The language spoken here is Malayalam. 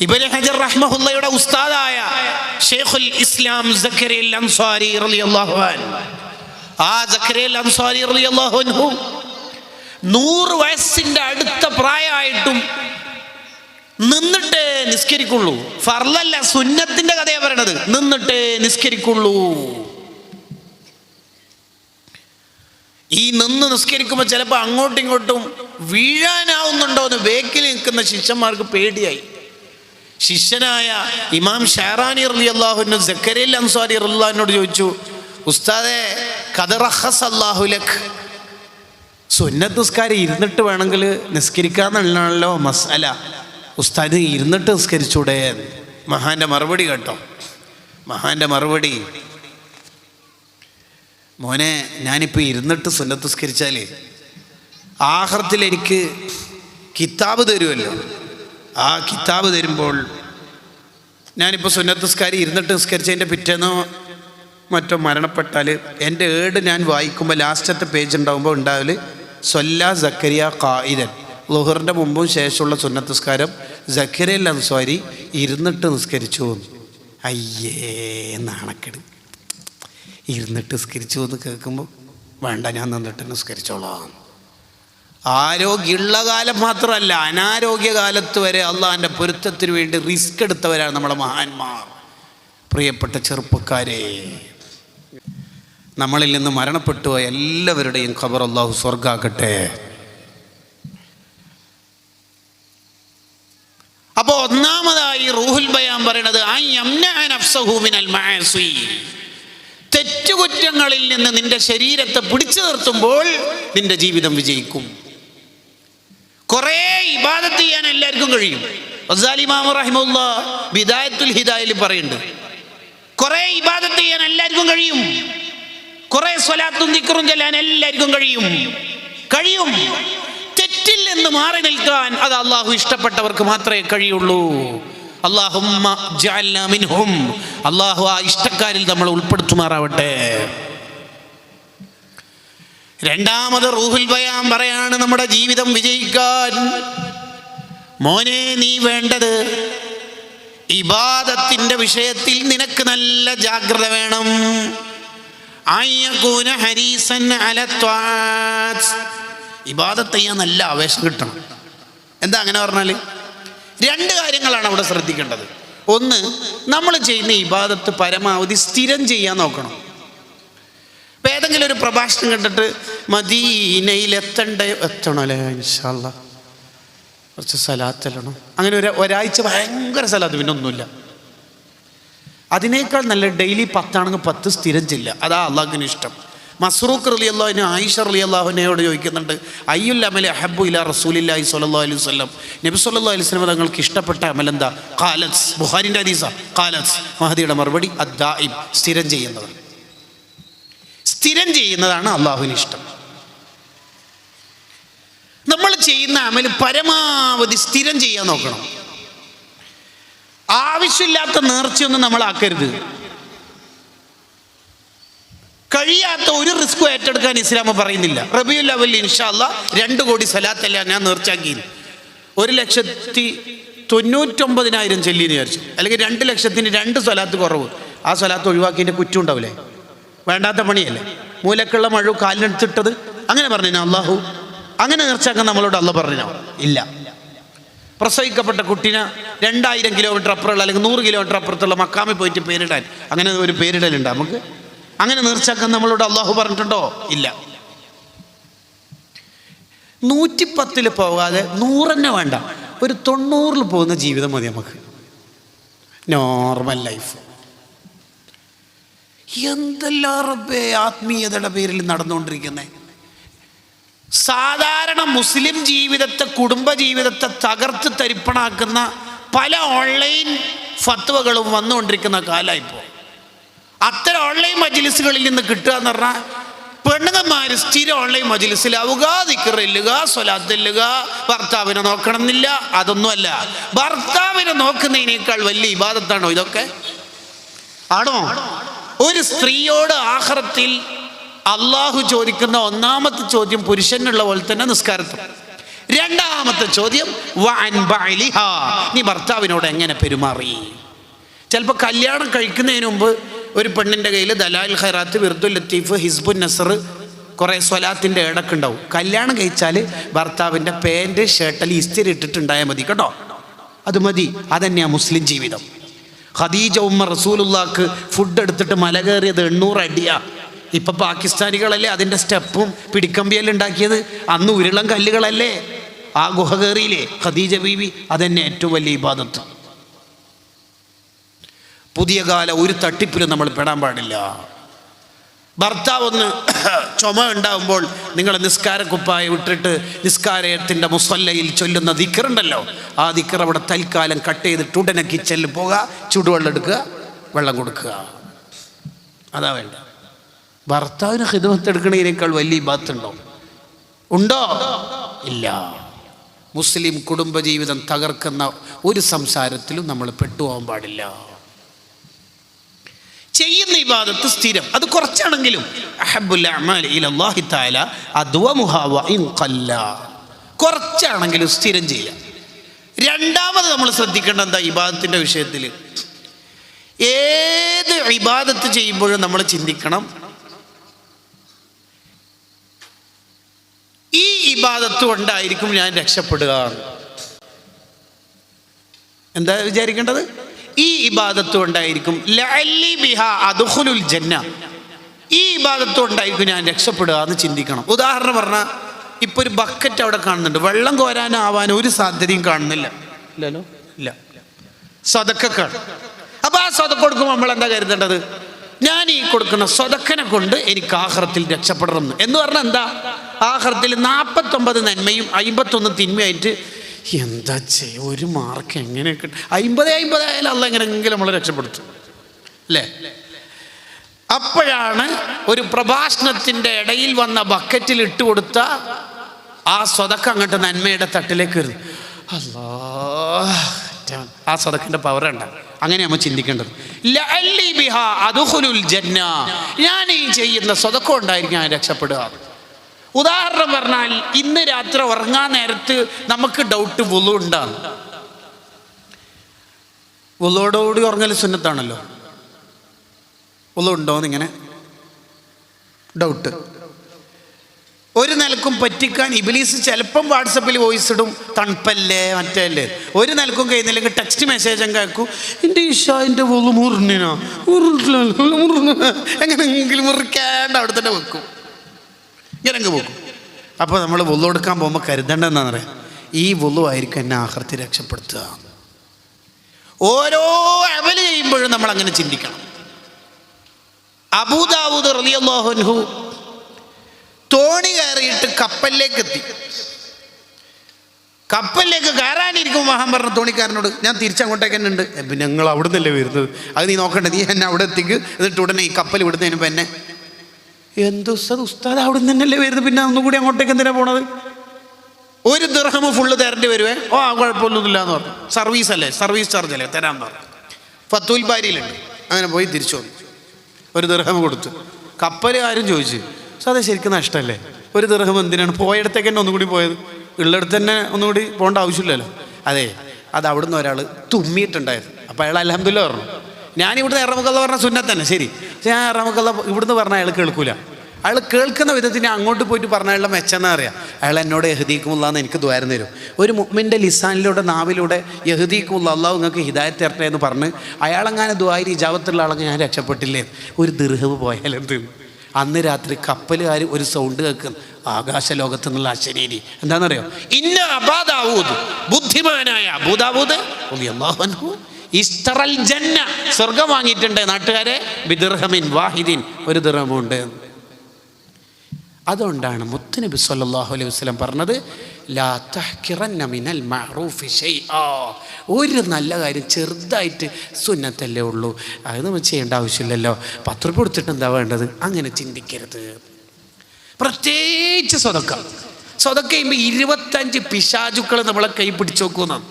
ഇബ്നു ഹജർ റഹ്മഹുള്ളയുടെ ഉസ്താദായ ഷെയ്ഖുൽ ഇസ്ലാം സക്കരിയൽ അൻസാരി റളിയല്ലാഹു അൻഹു. ആ സക്കരിയൽ അൻസാരി റളിയല്ലാഹു അൻഹു നൂറ് വയസ്സിന്റെ അടുത്ത പ്രായമായിട്ടും നിന്നിട്ടേ നിസ്കരിക്കുള്ളൂ. ഫർലല്ല സുന്നത്തിന്റെ കഥയാ പറയണത്. നിന്നിട്ടേ നിസ്കരിക്കുള്ളൂ. ഈ നിന്ന് നിസ്കരിക്കുമ്പോൾ ചിലപ്പോൾ അങ്ങോട്ടും ഇങ്ങോട്ടും വീഴാനാവുന്നുണ്ടോ എന്ന് ബേക്കിൽ നിൽക്കുന്ന ശിഷ്യന്മാർക്ക് പേടിയായി. ശിഷ്യനായ ഇമാം ഷാറാനി അലി അള്ളാഹുനു ജക്കരിൽ അൻസാരി അള്ളാഹിനോട് ചോദിച്ചു ഉസ്താദെ കദറഹസ് അള്ളാഹുലഖ് സുന്നത്ത് നിസ്കാരം ഇരുന്നിട്ട് വേണമെങ്കിൽ നിസ്കരിക്കാന്നുള്ളതാണല്ലോ മസാല ഉസ്താദ് ഇരുന്നിട്ട് നിസ്കരിച്ചൂടെ മഹാന്റെ മറുപടി കേട്ടോ. മഹാന്റെ മറുപടി. മോനെ ഞാനിപ്പോൾ ഇരുന്നിട്ട് സുന്നത്ത് നിസ്കരിച്ചാൽ ആഹ്റത്തിൽ എനിക്ക് കിതാബ് തരുമല്ലോ ആ കിതാബ് തരുമ്പോൾ ഞാനിപ്പോൾ സുന്നത്ത് നിസ്കാരി ഇരുന്നിട്ട് നിസ്കരിച്ചതിന്റെ പിറ്റേന്നോ മറ്റോ മരണപ്പെട്ടാൽ എന്റെ ഏട് ഞാൻ വായിക്കുമ്പോൾ ലാസ്റ്റത്തെ പേജ് ഉണ്ടാകുമ്പോൾ ഉണ്ടാവിൽ സൊല്ല സക്കരിയ കായിരൻ ലുഹറിന്റെ മുമ്പും ശേഷമുള്ള സുന്നത്തസ്കാരം സക്കരിയൽ അൻസ്വാരി ഇരുന്നിട്ട് നിസ്കരിച്ചു. അയ്യേ നാണക്കെട് ഇരുന്നിട്ട് നിസ്കരിച്ചു എന്ന് കേൾക്കുമ്പോൾ വേണ്ട ഞാൻ നിന്നിട്ട് നിസ്കരിച്ചോളാം. ആരോഗ്യമുള്ള കാലം മാത്രമല്ല അനാരോഗ്യകാലത്ത് വരെ അള്ളാഹിന്റെ പൊരുത്തത്തിന് വേണ്ടി റിസ്ക് എടുത്തവരാണ് നമ്മളെ മഹാന്മാർ. പ്രിയപ്പെട്ട ചെറുപ്പക്കാരെ നമ്മളിൽ നിന്ന് മരണപ്പെട്ടു എല്ലാവരുടെയും ഖബർ അള്ളാഹു സ്വർഗാക്കട്ടെ അപ്പോൾ ഒന്നാമതായി റൂഹുൽ ബയാൻ പറയണത്. തെറ്റുകുറ്റങ്ങളിൽ നിന്ന് നിന്റെ ശരീരത്തെ പിടിച്ചു നിർത്തുമ്പോൾ നിന്റെ ജീവിതം വിജയിക്കും. കുറേ ഇബാദത്ത് ചെയ്യാൻ എല്ലാവർക്കും കഴിയും. റസാലിമാമു റഹിമുല്ല ബിദായത്തുൽ ഹിദായിൽ പറയുന്നുണ്ട്. കുറേ ഇബാദത്ത് ചെയ്യാൻ എല്ലാവർക്കും കഴിയും. കുറേ സ്വലാത്തും തിക്കറും ചെല്ലാൻ എല്ലാവർക്കും കഴിയും. കഴിയും. തെറ്റിൽ നിന്ന് മാറി നിൽക്കാൻ അത് അള്ളാഹു ഇഷ്ടപ്പെട്ടവർക്ക് മാത്രമേ കഴിയുള്ളൂ. അള്ളാഹു അള്ളാഹു ആ ഇഷ്ടക്കാരിൽ നമ്മൾ ഉൾപ്പെടുത്തുമാറാവട്ടെ. രണ്ടാമത് റൂഹുൽ ബയാൻ പറയാണ് നമ്മുടെ ജീവിതം വിജയിക്കാൻ മോനെ നീ വേണ്ടത് ഇബാദത്തിന്റെ വിഷയത്തിൽ നിനക്ക് നല്ല ജാഗ്രത വേണം. ആയ്യകൂന ഹരീസൻ ഇബാദത്ത് ചെയ്യാൻ നല്ല ആവേശം കിട്ടണം. എന്താ അങ്ങനെ പറഞ്ഞാൽ രണ്ട് കാര്യങ്ങളാണ് അവിടെ ശ്രദ്ധിക്കേണ്ടത്. ഒന്ന് നമ്മൾ ചെയ്യുന്ന ഇബാദത്ത് പരമാവധി സ്ഥിരം ചെയ്യാൻ നോക്കണം. ഏതെങ്കിലും ഒരു പ്രഭാഷണം കണ്ടിട്ട് മദീനയിൽ എത്തണ്ട? എത്തണം അല്ലേ? ഇൻഷാല്ല കുറച്ച് സലാത്തല്ലണം അങ്ങനെ ഒരു ഒരാഴ്ച ഭയങ്കര സലാത്ത് പിന്നെ ഒന്നുമില്ല. അതിനേക്കാൾ നല്ല ഡെയിലി പത്താണെങ്കിൽ പത്ത് സ്ഥിരം ചെല്ലുക. അതാ അള്ളാഹുവിന് ഇഷ്ടം. മസ്റൂഖ് റലി അള്ളാഹുവിന് ആയിഷ റലി അള്ളാഹുവിനോട് ചോദിക്കുന്നുണ്ട് അയ്യുൽ അമൽ അഹബു ഇല റസൂലില്ലാഹി സ്വല്ലാ അലൈഹി വസല്ലം? നബി സല്ലല്ലാഹു അലൈഹി സ്വലം തങ്ങൾക്ക് ഇഷ്ടപ്പെട്ട അമൽ എന്താ? ഖാലസ് ബുഹാരിന്റെ ഹദീസ. ഖാലസ് മഹദിയുടെ മറുപടി അദ്ദായിം സ്ഥിരം ചെയ്യുന്നത് സ്ഥിരം ചെയ്യുന്നതാണ് അള്ളാഹുവിന് ഇഷ്ടം. നമ്മൾ ചെയ്യുന്ന അമൽ പരമാവധി സ്ഥിരം ചെയ്യാൻ നോക്കണം. ആവശ്യമില്ലാത്ത നേർച്ചയൊന്നും നമ്മൾ ആക്കരുത്. കഴിയാത്ത ഒരു റിസ്ക് ഏറ്റെടുക്കാൻ ഇസ്ലാമ പറയുന്നില്ല. റബിയുൽ അവൽ ഇൻഷാല്ല രണ്ട് കോടി സലാത്തല്ല ഞാൻ നേർച്ചാക്കി ഒരു ലക്ഷത്തി തൊണ്ണൂറ്റൊമ്പതിനായിരം ചെല്ലിന്ന് വിചാരിച്ചു. അല്ലെങ്കിൽ രണ്ട് ലക്ഷത്തിന് രണ്ട് സ്വലാത്ത് കുറവ്. ആ സ്വലാത്ത് ഒഴിവാക്കിയതിന്റെ കുറ്റം ഉണ്ടാവില്ലേ? വേണ്ടാത്ത പണിയല്ലേ? മൂലക്കുള്ള മഴ കാലിനെടുത്തിട്ടത്? അങ്ങനെ പറഞ്ഞിനോ അള്ളാഹു? അങ്ങനെ നേർച്ചാക്കാൻ നമ്മളോട് അല്ല പറഞ്ഞോ ഇല്ല. പ്രസവിക്കപ്പെട്ട കുട്ടിനെ രണ്ടായിരം കിലോമീറ്റർ അപ്പുറമുള്ള അല്ലെങ്കിൽ നൂറ് കിലോമീറ്റർ അപ്പുറത്തുള്ള മക്കാമിൽ പോയിട്ട് പേരിടാൻ. അങ്ങനെ ഒരു പേരിടലുണ്ട് നമുക്ക്. അങ്ങനെ നേർച്ചാക്കാൻ നമ്മളോട് അള്ളാഹു പറഞ്ഞിട്ടുണ്ടോ? ഇല്ല. നൂറ്റിപ്പത്തിൽ പോകാതെ നൂറന്നെ വേണ്ട. ഒരു തൊണ്ണൂറിൽ പോകുന്ന ജീവിതം മതി നമുക്ക്. നോർമൽ ലൈഫ് എന്തെല്ലാം റബ്ബേ ആത്മീയതയുടെ പേരിൽ നടന്നുകൊണ്ടിരിക്കുന്നത് സാധാരണ മുസ്ലിം ജീവിതത്തെ കുടുംബ ജീവിതത്തെ തകർത്ത് തരിപ്പണാക്കുന്ന പല ഓൺലൈൻ ഫത്വകളും വന്നുകൊണ്ടിരിക്കുന്ന കാലായിപ്പോ അത്തരം ഓൺലൈൻ മജ്ലിസുകളിൽ നിന്ന് കിട്ടുക എന്ന് പറഞ്ഞാൽ പെണ്ണുങ്ങന്മാർ സ്ഥിരം ഓൺലൈൻ മജിലിസിലാവുക ദിക്കറില്ലുക സ്വലാത്തില്ലുക ഭർത്താവിനെ നോക്കണം എന്നില്ല അതൊന്നുമല്ല. ഭർത്താവിനെ നോക്കുന്നതിനേക്കാൾ വലിയ ഇബാദത്താണോ ഇതൊക്കെ? ആണോ? ഒരു സ്ത്രീയോട് ആഹ്റത്തിൽ അള്ളാഹു ചോദിക്കുന്ന ഒന്നാമത്തെ ചോദ്യം പുരുഷനുള്ള പോലെ തന്നെ നിസ്കാരത്തിൽ രണ്ടാമത്തെ ചോദ്യം. നീ ഭർത്താവിനോട് എങ്ങനെ പെരുമാറി? ചിലപ്പോൾ കല്യാണം കഴിക്കുന്നതിന് മുമ്പ് ഒരു പെണ്ണിന്റെ കയ്യിൽ ദലാൽ ഖൈറാത്ത് വിർദുൽ ലത്തീഫ് ഹിസ്ബുൻ നസർ കുറേ സ്വലാത്തിന്റെ ഇടക്കുണ്ടാവും കല്യാണം കഴിച്ചാൽ ഭർത്താവിന്റെ പാന്റ് ഷർട്ടിൽ ഇസ്തിരി ഇട്ടിട്ടുണ്ടായാൽ മതി കേട്ടോ. അത് മതി. അതന്നെയാണ് മുസ്ലിം ജീവിതം. ഖദീജ ഉമ്മ റസൂലുള്ളാക്ക് ഫുഡ് എടുത്തിട്ട് മല കയറിയത് എണ്ണൂറ് അടിയാ. ഇപ്പൊ പാകിസ്ഥാനികളല്ലേ അതിന്റെ സ്റ്റെപ്പും പിടിക്കമ്പിയെല്ലാം ഉണ്ടാക്കിയത്? അന്ന് ഉരുളം കല്ലുകളല്ലേ? ആ ഗുഹ കയറിയില്ലേ? ഖദീജ ബീവി അതന്നെ ഏറ്റവും വലിയ ഇബാദത്ത്. പുതിയ കാല ഒരു തട്ടിപ്പിലും നമ്മൾ പെടാൻ പാടില്ല. ഭർത്താവ് ഒന്ന് ചുമ ഉണ്ടാകുമ്പോൾ നിങ്ങൾ നിസ്കാരക്കുപ്പായ വിട്ടിട്ട് നിസ്കാരത്തിന്റെ മുസ്വല്ലയിൽ ചൊല്ലുന്ന ദിക്കറുണ്ടല്ലോ ആ ദിക്കർ അവിടെ തൽക്കാലം കട്ട് ചെയ്ത് ടുടനക്കി ചെല്ല് പോകുക ചൂടുവെള്ളം എടുക്കുക വെള്ളം കൊടുക്കുക. അതാ വേണ്ട ഭർത്താവിന് എടുക്കണതിനേക്കാൾ വലിയ ബാത്തുണ്ടോ ഉണ്ടോ? ഇല്ല. മുസ്ലിം കുടുംബജീവിതം തകർക്കുന്ന ഒരു സംസാരത്തിലും നമ്മൾ പെട്ടുപോകാൻ പാടില്ല. ചെയ്യുന്ന ഇബാദത്ത് സ്ഥിരം. അത് കുറച്ചാണെങ്കിലും. കുറച്ചാണെങ്കിലും സ്ഥിരം ചെയ്യാം രണ്ടാമത് നമ്മൾ ശ്രദ്ധിക്കേണ്ട എന്താ? ഇബാദത്തിന്റെ വിഷയത്തിൽ ഏത് ഇബാദത്ത് ചെയ്യുമ്പോഴും നമ്മൾ ചിന്തിക്കണം. ഈ ഇബാദത്ത് കൊണ്ടായിരിക്കും ഞാൻ രക്ഷപ്പെടുക എന്താ വിചാരിക്കേണ്ടത്? ഈ ഇബാദത്ത് ഉണ്ടായിരിക്കും. ലഅല്ലി ബിഹ അദ്ഖുലുൽ ജന്ന. ഈ ഇബാദത്ത് ഉണ്ടായിരിക്കും ഞാൻ രക്ഷപ്പെടുക എന്ന് ചിന്തിക്കണം. ഉദാഹരണം പറഞ്ഞാൽ ഇപ്പൊ ഒരു ബക്കറ്റ് അവിടെ കാണുന്നുണ്ട്. വെള്ളം കോരാനാവാൻ ഒരു സാധ്യതയും കാണുന്നില്ല. ഇല്ലല്ലോ. ഇല്ല. സ്വതക്കാണ് അപ്പൊ ആ സ്വതക്ക കൊടുക്കുമ്പോൾ നമ്മൾ എന്താ കരുതേണ്ടത്? ഞാൻ ഈ കൊടുക്കുന്ന സ്വതക്കനെ കൊണ്ട് എനിക്ക് ആഹ്റത്തിൽ രക്ഷപ്പെടണം എന്ന്. എന്ന് പറഞ്ഞാൽ എന്താ? ആഹ്റത്തിൽ നാൽപ്പത്തൊമ്പത് നന്മയും അമ്പത്തൊന്ന് തിന്മയായിട്ട് എന്താ ചെയ്യ ഒരു മാർക്ക് എങ്ങനെ കിട്ടും? അമ്പത് അമ്പത് ആയാലും അല്ല എങ്ങനെയെങ്കിലും നമ്മളെ രക്ഷപ്പെടുത്തും. അല്ലേ അപ്പോഴാണ് ഒരു പ്രഭാഷണത്തിന്റെ ഇടയിൽ വന്ന ബക്കറ്റിൽ ഇട്ട് കൊടുത്ത ആ സ്വതക്ക അങ്ങോട്ട് നന്മയുടെ തട്ടിലേക്ക് വരുന്നു അല്ലോ ആ സ്വതക്കിന്റെ പവർ ഉണ്ട് അങ്ങനെ നമ്മൾ ചിന്തിക്കേണ്ടത്. ഞാൻ ഈ ചെയ്യുന്ന സ്വതക്കം ഉണ്ടായിരിക്കും ഞാൻ രക്ഷപ്പെടുക. ഉദാഹരണം പറഞ്ഞാൽ ഇന്ന് രാത്രി ഉറങ്ങാൻ നേരത്ത് നമുക്ക് ഡൗട്ട് വുളു ഉണ്ടാകും. വുളോടുകൂടി ഉറങ്ങൽ സുന്നത്താണല്ലോ. വുളു ഉണ്ടോ ഇങ്ങനെ ഡൗട്ട് ഒരു നിലക്കും പറ്റിക്കാൻ ഇബിലീസ് ചിലപ്പം വാട്സപ്പിൽ വോയിസ് ഇടും. തണുപ്പല്ലേ മറ്റല്ലേ? ഒരു നിലക്കും കഴിയുന്നില്ലെങ്കിൽ ടെക്സ്റ്റ് മെസ്സേജ് അങ്ങ് കേൾക്കും എന്റെ ഇഷ എന്റെ വുളു മുറിഞ്ഞ എങ്ങനെയെങ്കിലും മുറിക്കാണ്ട് അവിടെ തന്നെ വെക്കും. ഇങ്ങനെ പോകും. അപ്പോൾ നമ്മൾ വുള്ളു എടുക്കാൻ പോകുമ്പോൾ കരുതേണ്ടതെന്നാന്ന് പറയാം ഈ വുള്ളു ആയിരിക്കും എന്നെ ആഹർത്തി രക്ഷപ്പെടുത്തുക. ഓരോ അവൽ ചെയ്യുമ്പോഴും നമ്മൾ അങ്ങനെ ചിന്തിക്കണം. അബൂദാവൂദ് റലിയല്ലാഹുൻഹു തോണി കയറിയിട്ട് കപ്പലിലേക്ക് എത്തി കപ്പലിലേക്ക് കയറാനിരിക്കും മഹാൻ പറഞ്ഞ തോണിക്കാരനോട് ഞാൻ തിരിച്ചങ്ങോട്ടേക്ക് തന്നെ ഉണ്ട് "ഏ, പിന്നെ ഞങ്ങൾ അവിടെ നിന്നല്ലേ വരുന്നത്? അത് നീ നോക്കണ്ട. നീ എന്നെ അവിടെ എത്തിക്ക്. എന്നിട്ട് ഉടനെ ഈ കപ്പൽ വിടുന്നതിന് മുമ്പ് എന്നെ എന്ത് ഉസ്താദ് ഉസ്താദ് അവിടെ നിന്ന് തന്നെയല്ലേ വരുന്നത്? പിന്നെ ഒന്നുകൂടി അങ്ങോട്ടേക്ക് എന്തിനാ പോണത്? ഒരു ദർഹമ ഫുള്ള് തരേണ്ടി വരുവേ? ഓ ആ കുഴപ്പമൊന്നുമില്ല എന്ന് പറഞ്ഞു. സർവീസ് അല്ലേ? സർവീസ് ചാർജ് അല്ലേ? തരാമെന്ന് പറഞ്ഞു. ഫത്തൂൽ ബാരിയിലുണ്ട്. അങ്ങനെ പോയി തിരിച്ചു വന്നു. ഒരു ദർഹം കൊടുത്തു. കപ്പലുകാരും ചോദിച്ചു. സാറേ ശരിക്കും നഷ്ടമല്ലേ ഒരു ദർഹം എന്തിനാണ്? പോയടത്തേക്ക് തന്നെ ഒന്നുകൂടി പോയത്. ഉള്ളിടത്ത് തന്നെ ഒന്നുകൂടി പോകേണ്ട ആവശ്യമില്ലല്ലോ. അതെ അത് അവിടുന്ന് ഒരാൾ തുമ്മിയിട്ടുണ്ടായിരുന്നു അപ്പോൾ അയാൾ അലഹമ്മദില്ല പറഞ്ഞു. ഞാൻ ഇവിടുന്ന് ഇറമുക്കല്ല പറഞ്ഞ സുന്നത്ത് തന്നെ ശരി. പക്ഷേ ഞാൻ എറമുക്കള്ള ഇവിടുന്ന് പറഞ്ഞാൽ അയാൾ കേൾക്കൂല. അയാൾ കേൾക്കുന്ന വിധത്തിന് അങ്ങോട്ട് പോയിട്ട് പറഞ്ഞാലുള്ള മെച്ചെന്നാ അറിയാം. അയാൾ എന്നോട് എന്ന് എനിക്ക് ദ്വാരം തരും. ഒരു മുമ്മിന്റെ ലിസാനിലൂടെ നാവിലൂടെ യഹദീക്കുമുള്ള അള്ളാഹു നിങ്ങൾക്ക് ഹിദായത്ത് തരട്ടെ എന്ന് പറഞ്ഞ് അയാളങ്ങനെ ദ്വാരി ഇജാവത്തുള്ള ആളെ ഞാൻ രക്ഷപ്പെട്ടില്ലേ? ഒരു ദീർഘവ് പോയാലെന്ത് അന്ന് രാത്രി കപ്പലുകാർ ഒരു സൗണ്ട് കേൾക്കുന്നു ആകാശ ലോകത്ത് നിന്നുള്ള അശരീരി എന്താണെന്നറിയോ ഇന്ന അബാദാവൂദ് ബുദ്ധിമാനായ അബൂദാവൂദ് ഇസ്തറൽ ജന്ന. സ്വർഗം വാങ്ങിയിട്ടുണ്ട് നാട്ടുകാരെ. ബിദിർഹമിൻ വാഹിദിൻ ഒരു ദിർഹമുണ്ട് അതുകൊണ്ടാണ് മുത്തുനബി സല്ലാഹു അലൈഹി വസ്ലം പറഞ്ഞത് ലാ മിനൽ മഅറൂഫി ഷൈആ. ഒരു നല്ല കാര്യം ചെറുതായിട്ട് സുന്നത്തല്ലേ ഉള്ളൂ. അത് നമ്മൾ ചെയ്യേണ്ട ആവശ്യമില്ലല്ലോ. പത്ത് രൂപ കൊടുത്തിട്ട് എന്താ വേണ്ടത്? അങ്ങനെ ചിന്തിക്കരുത്. പ്രത്യേകിച്ച് സ്വതക്ക. സ്വതക്ക ചെയ്യുമ്പോൾ ഇരുപത്തഞ്ച് പിശാചുക്കൾ നമ്മളെ കൈ പിടിച്ചു നോക്കുന്ന.